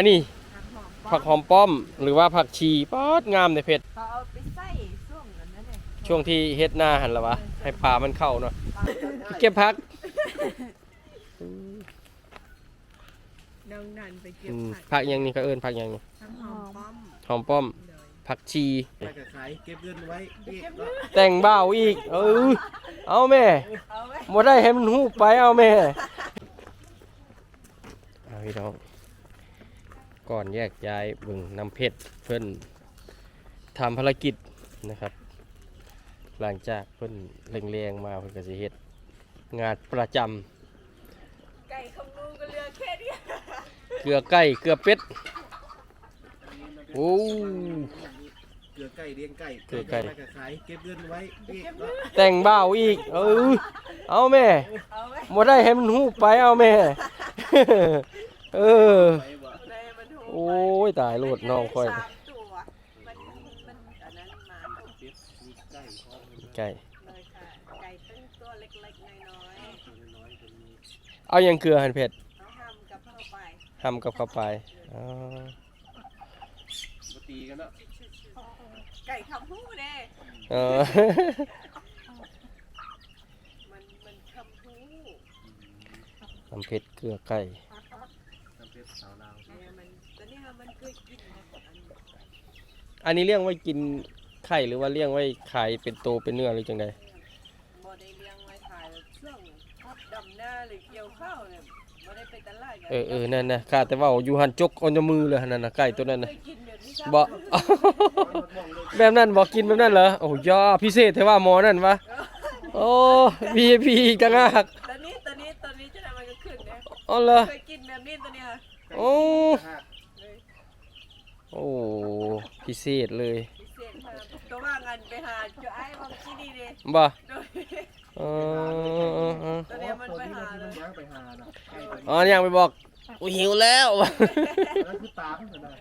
อันนี้ผักหอมผักหอมป้อม หรือว่าผักชีป๊อดงามในเพชรเขาเอาไปใส่ช่วงนั้นนั่นเองช่วงที่เฮ็ดหน้าหันละวะ ให้ปลามันเข้าเนาะเก็บผักน้องนันไปเก็อืบมผักผักหยังนี่ก็เอิ้นผักหยังนี่ทั้งหอมป้อมหอมป้อม เลยผักชี ไปกับขายเก็บเงินไว้เก็บแต่งเบ้าอีก เออเอาแม่เอาไว้บ่ได้ให้มันฮู้ไปเอาแม่เอาพี่น้อง ก่อนแยกย้ายเบิ่งน้ำเพชรเพิ่นทำภารกิจนะครับ หลังจากเพิ่นเร่งๆมาเพิ่นก็สิเฮ็ดงานประจำไก่ของลุงก็เหลือแค่เนี้ยเกลือไก่เกลือเป็ดโอ้เกลือไก่เลี้ยงไก่เกลือไก่ไปกับขายเก็บเงินไว้เก็บเนาะแต่งเบ้าอีก เออเอาแม่เอาไว้บ่ได้ให้มันฮู้ไปเอาแม่ เออ โอ้ยตายโลดน้องค่อยสามตัวมันมันอันนั้นมาเก็บมีไก่พร้อมไก่เลยค่ะไก่ตั้งตัวเล็กๆน้อยตัวน้อยๆตัวนี้เอาหยังเกลือหันเผ็ดๆเอาห้ำกับเข้าไปทำกับเข้าไปอ๋อมาตีกันเนาะไก่คำพูดเด้เออ มันมันคำพูดน้ำเผ็ดเกลือไก่ อันนี้อันนี้เลี้ยงไว้กินไข่หรือว่าเลี้ยงไว้ขายเป็นโตเป็นเนื้อหรือจังไดบ่ได้เลี้ยงไว้ขายแบบช่วงดำหน้าหรือเกี่ยวข้าวเนี่ยบ่ได้ไปตลาดกันเออเออนั่นนะข้าแต่ว่าอยู่หันจกเออนจมือเลยหั่นนั่นนะไก่ตัวนั้นนะเคยกินแบบนี้ครับบ่แบบนั้นบอกกินแบบนั้นเหรอโอ้ยอพิเศษเทว่าหมอนั่นวะโอ้พีพีจังหักตอนนี้ตอนนี้ตอนนี้จะทำมันก็ขึ้นเนี่ยอ๋อเหรอเคยกินแบบนี้ตัวเนี้ยโอ้หักเลย โอ้พิเศษเลยพิเศษค่ะตัวว่างานไปหาเจ้าไอ้บางที่นี่เลยบ่โดยเออเออเออตัวเนี้ยมันไปหาตัวเลนี้ยมันไปหาน่ะไก่ตัวนี้อ๋อยังไปบอกอุ้ยหิวแล้วนั่นคือตามมันนะ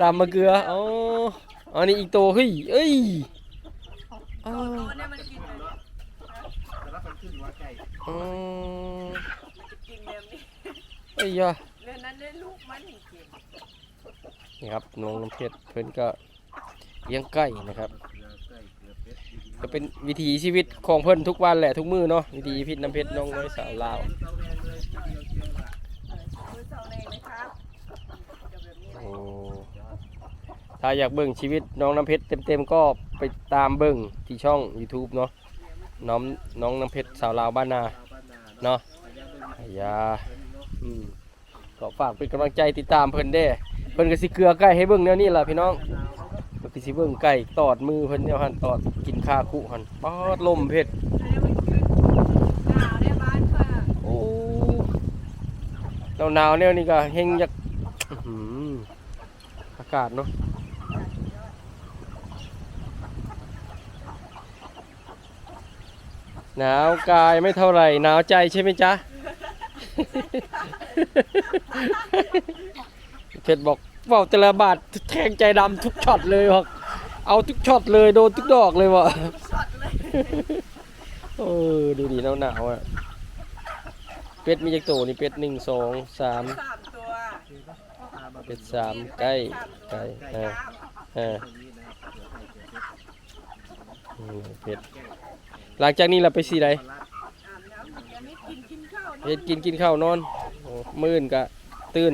ตามมาเกลืออ๋ออันนี้อีกโตเฮ้ยเอ้ยอ๋อตัวเนี้ยมันกินแบบนี้แต่ละมันขึ้นว่าไก่อ๋อมันจะกินแบบนี้เอ้ยยะเรื่องนั้นเนี่ยลูกมันเห็ นี่ครับน้องน้ำเพชรเพิ่อนก็เลี้ยงไก่นะครับก็เป็นวิถีชีวิตของเพิ่อนทุกวันแหละทุกมือเนาะวิถีชีวิตน้ำเพชรน้องน้อยสาวลาวโอ้ถ้าอยากเบิ่งชีวิตน้องน้ำเพชรเต็มๆก็ไปตามเบิ่งที่ช่อง YouTube เนาะน้องน้องน้ำเพชรสาวลาวบ้านนาเนาะเป็นวิธีอย่าก็ฝากเป็นกำลังใจติดตามเพิ่นเด้ พิ่นก็สิเกลือไก่ให้เบิ่งแนวนี้ล่ะพี่น้องเพิ่นก็สิเบิ่งไก่ตอดมือเพิ่นเนี่ยหั่นตอดกินคาคุหั่นปอดลมเพชรอันนี้มันขึ้นหนาวในบ้านค่ะโอ้หนาวๆแนวนี้ก็เฮงอยากอื้อหืออากาศเนาะหนาวกายไม่เท่าไหร่หนาวใจใช่ไหมจ๊ะเพชรบอก เว่าแต่ละบาทแทงใจดำทุกช็อตเลยบอกเอาทุกช็อตเลยโดนทุกดอกเลยวะช็อตเลยเออดูดีหนาวหนาวๆอะเป็ดมีจักโตวนี่เป็ดหนึ่งสองสามสามตัวเป็ดสามไก่ไก่เออเออตรงนี้นะครับเกลือไก่เกลือเพชรอืมเป็ดหลังจากนี้เราไปสีใดอาบน้ำยังไม่กินกินข้าวเฮ็ดกินกินข้าวนอนโอ้มื่นกะตื่น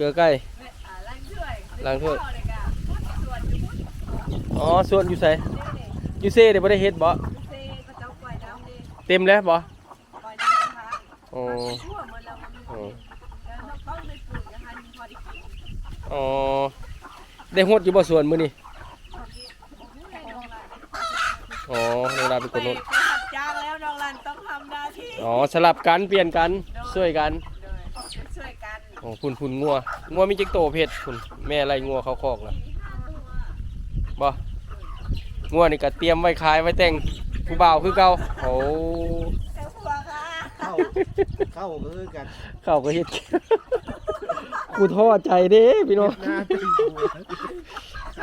เกลือไก่แม่อ่าล้างถ้วยล้างถ้วยข้เลยค่ะส่วนอยู่พุ่นอ๋อส่วนอยู่ไสนี่นี่อยู่เซ่เดี๋ยวบ่ได้เฮ็ดบ่เซ่ก็เจ้าปล่อยน้ำดิเต็มแล้วบ่ปล่อยน้ำกระทะอ๋อทั่วหมดแล้วมันอ๋อแล้วเราต้องไปปลูกนะคะพอได้กินอ๋อได้ฮดอยู่บ่ส่วนมื้อนี้พอดีนี่ไงน้องลันอ๋อน้องดาเป็นคนฮดไปขับจ้างแล้วน้องลันต้องทำหน้าที่อ๋อสลับกันเปลี่ยนกันช่วยกันโดยช่วยกัน โอ้พุ่นพุ่นงัวงัวมีจักโตเพชรพุ่นแม่ไล่งัวเข้าคอกแล้วสี่ห้าตัวบ่งัวนี่ก็เตรียมไว้ขายไว้แต่งผู้บ่าวคือเก่าโอ้เจ้าผัวค่ะเข้าเข้าก็คือกันเข้าก็เฮ็ดกูท้อใจเด้พี่น้องหน้าตีหัว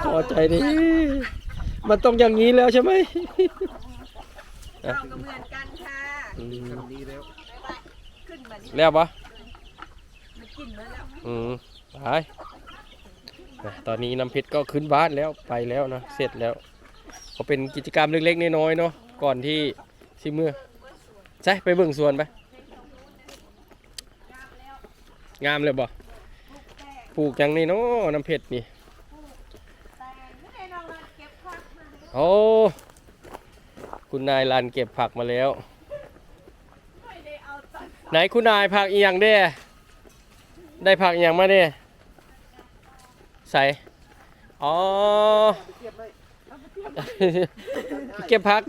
ท้อใจเด้มันต้องอย่างนี้แล้วใช่ไหมเราก็เหมือนกันค่ะอืมคำนี้แล้วบ๊ายบายขึ้นมานี่แล้วปะ มันกินมาแล้ว อืมไปตอนนี้น้ำเพชรก็ขึ้นบ้านแล้วไปแล้วนะเสร็จแล้วก็เป็นกิจกรรมเล็กๆน้อยๆเนาะก่อนที่สิเมื่อใช่ไปเบิ่งสวนไปงามเลยบ่ปลูกอย่างนี้เนาะน้ำเพชรนี่โอ้คุณนายลันเก็บผักมาแล้วไม่ได้เอาตัดไหนคุณนายผักอีหยังเด้ ได้ผักอีหยังมาเด้ใส่อ๋อเก็บไว้เก็บผัก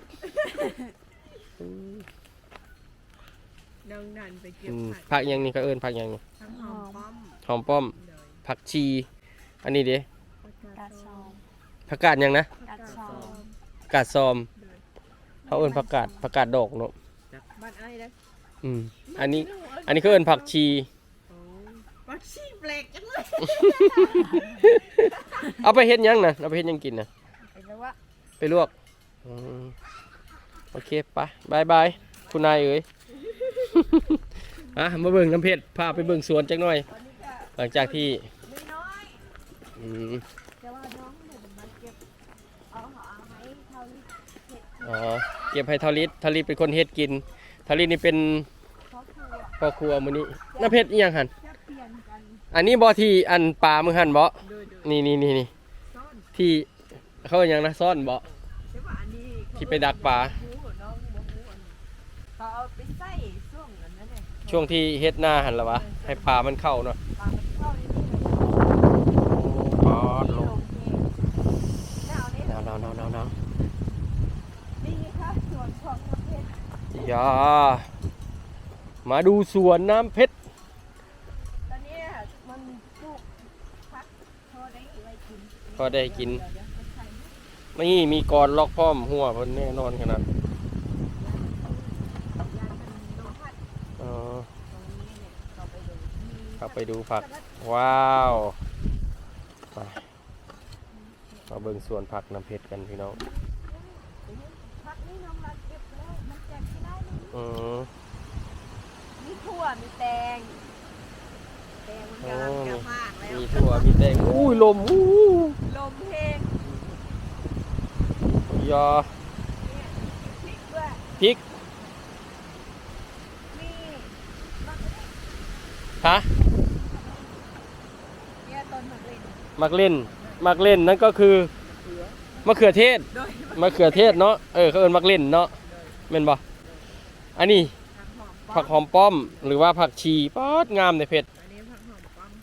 น้องนันไปเก็อืบมผักผักอีหยังนี่ก็เอิ้นผักอีหยังนี่ทั้งหอมป้อมหอมป้อมเลยผักชี อันนี้เด้กาดซอมผักกาดหยังนะกาดซอมกาดซอมเขาเอิ้นผักกาดผักกาดดอกเนาะบ้านไอ้นะอืมอันนี้ อันนี้เขาเอิ้นผักชี โอ้ปักชีแปลกจังเลยเอาไปเฮ็ดหยังน่ะเอาไปเฮ็ดหยังกินน่ะ เห็นแล้วว่าไปลวกอืมโอเคไปบายบาย คุณนายเอ๋ย อะ มาเบิ่งน้ำเพชรพาไปเบิ่งสวนจักหน่อยวันนี้ก็หลังจากที่ไม่น้อยอืมแต่ว่าน้องเดี๋ยวมาเก็บเอาหอเอาให้เขาเห็ดอ๋อเก็บให้ทาริสทาริสเป็นคนเฮ็ดกินทาริสนี่เป็นครอบครัวพ่อครัวมื้อนี้น้ำเพชรอีหยังหั่นจะเปลี่ยนกัน อันนี้บ่ที่อันปลามึงหั่นบ่โดยโดยนี่นี่นี่นี่ซ่อนที่เขาเรียกหยังนะซ่อนบ่ใช่ป่ะอันนี้เขาที่ไปดักปลาหูน้องบ่หูอันนี้เขาเอาไปใส่ช่วงนั้นนั่นแหละช่วงที่เฮ็ดหน้าหั่นล่ะวะ ให้ปลามันเข้าเนาะปลามันเข้าในนี่เลยอ๋อลลงงเองหนาวนี่หนาวหนาวหนาวหนาวหนาวนี่ค่ะสวนของประเทศอย่ามาดูสวนน้ำเพชร ตอนนี้มันปลูกพักพอได้ไว้กิน พอได้กินเดี๋ยวๆมันใส่นี่มีกรล็อกพร้อมหัวเพิ่นแน่นอนขนาดยางมันโดนพัดอ๋อตรงนี้เนี่ยเราไปดูมีเข้าไปดูผัก ว้าวไปมาเบิ่งสวนผักน้ำเพชรกันพี่น้องพักนี่น้องรักเก็บแล้วมันแจกที่ได้เลยอืมมีถั่วมีแตง แตงมันกำลังจะมากแล้วมีถั่วมีแตงอุ้ยลมอู้ลมเพลงยอเนี่ยพริกด้วยพริกมีมะเขือฮะเนี่ยต้นมะเขือมักเล่นมักเล่นนั่นก็คือมะเขือเทศโดยมะเขือเทศเนาะเออเขาเอิ้นมักเล่นเนาะแม่นบ่อันนี้ ผักหอมผักหอมป้อมหรือว่าผักชีป๊อดงามในเพชร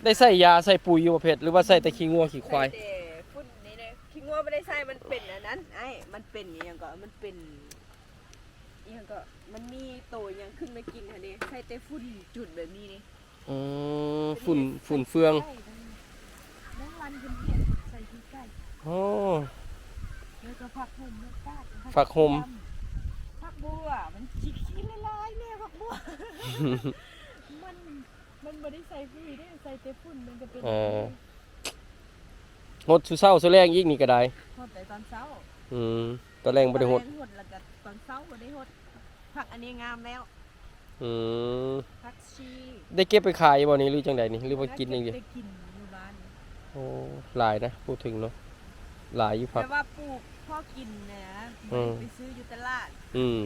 ได้ใส่ยาใส่ปุ๋ยอยู่บ่เพชรหรือว่าใส่แต่ขี้งัวขี้ควายใส่แต่ฝุ่นนี่เลยขี้งัวไม่ได้ใส่มันเป็นอันนั้นไอ้มันเป็นอหยังก็มันเป็นอหยังก็มันมีโตอหยังขึ้นมากินค่ะนี่ใส่แต่ฝุ่นจุดแบบนี้นี่อืมฝุ่นฝุ่นเฟืองไก่น้องรันเป็นเห็ดใส่ที่ไก่โอ้ แล้วก็ผักหุ่มลูกกาดผักห่ม ผักบัวมันจิกขี้ละลายแม่ผักบัวมัน มันไม่ได้ใส่ปุ๋ยได้ใส่แต่ฝุ่นมันก็เป็นเอองดสุเศร้าสุแรงอีกนี่ก็ได้หดแต่ตอนเช้าอืมตอนแรงบ่ได้หดตอนแรงหดแล้วก็ตอนเช้าบ่ได้หดผักอันนี้งามแล้วอืมผักชีได้เก็บไปขายบ่นี่หรือจังไดนี่หรือว่ากินอย่างเดียวได้กินอยู่บ้านโอ้หลายนะพูดถึงเนาะหลายอยู่ผักแต่ว่าปลูกพ่อกินเนยนะอืมไปซื้ออยู่ตลาด อืม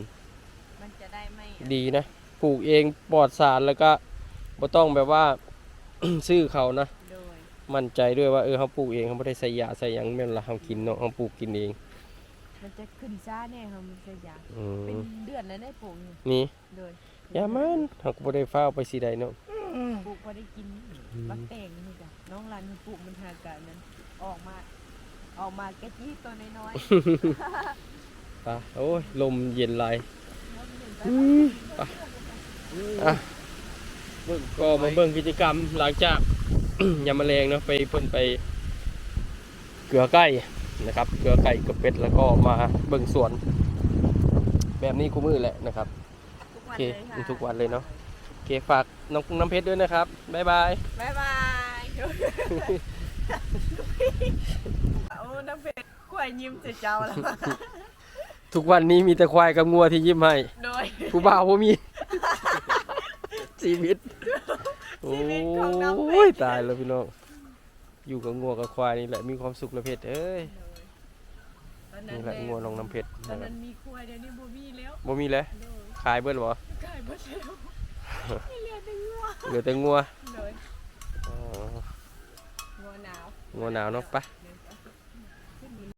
มันจะได้ไม่ดีนะปลูกเองปลอดสารแล้วก็ บ่ต้องแบบว่า ซื้อเขานะ โดยมั่นใจด้วยว่าเออเขาปลูกเองเขาไม่ได้ใส่ยาใส่หยังแม่นละเขากินเนาะเขาปลูกกินเองมันจะขึ้นซ่าแน่ค่ะมันจะยาอืเป็นมเดือนแล้วได้ปลูกนี่นี่โดยยามันเขาก็บ่ได้ฟ้าวไปสิใดเนาะ ปลูกพอได้กินบักแตงนี่จ้ะน้องรันปลูกมันหากะนั้นออกมา ออกมากะจี้ตัวน้อยอะโอ้ยลมเย็นหลายๆอืมอะอะ ก็มาเบิ่งกิจกรรมหลังจาก ยามแมลงเนาะไปเพิ่นไป เกลือไก่นะครับ เกลือไก่กับเป็ดแล้วก็มาเบิ่งสวน แบบนี้คู่มือแหละนะครับทุกวันโอเคเลยค่ะทุกวันเลยเนาะโอเคฝากน้องน้ำเพชรด้วยนะครับบ๊ายบาย บ๊ายบายโอ้น้ำเพชรกล้วยยิ้มเสียเจ้าแล้ว ทุกวันนี้มีแต่ควายกับงัวที่ยิ้มให้ โดย ผู้บ่าวบ่มี ชีวิต โอ้ชีวิตของน้องเพยชรตายแล้วพี่น้อง อยู่กับงัวกับควายนี่แหละมีความสุขแล้วเพชรเอ้ย ตอนนั้นี่นแหละงัวน้องน้ำเพชรตอนนะครันั้บนมีควายเดี๋ยวนี้บ่มีแล้วบ่มีแล้วโดยขายเบิดบ่กลายบ่แล้วไม่เหลือแต่งัวเหลือแต่งัวโดยอ๋องัวหนาวงัวหนาวเนาะไปโด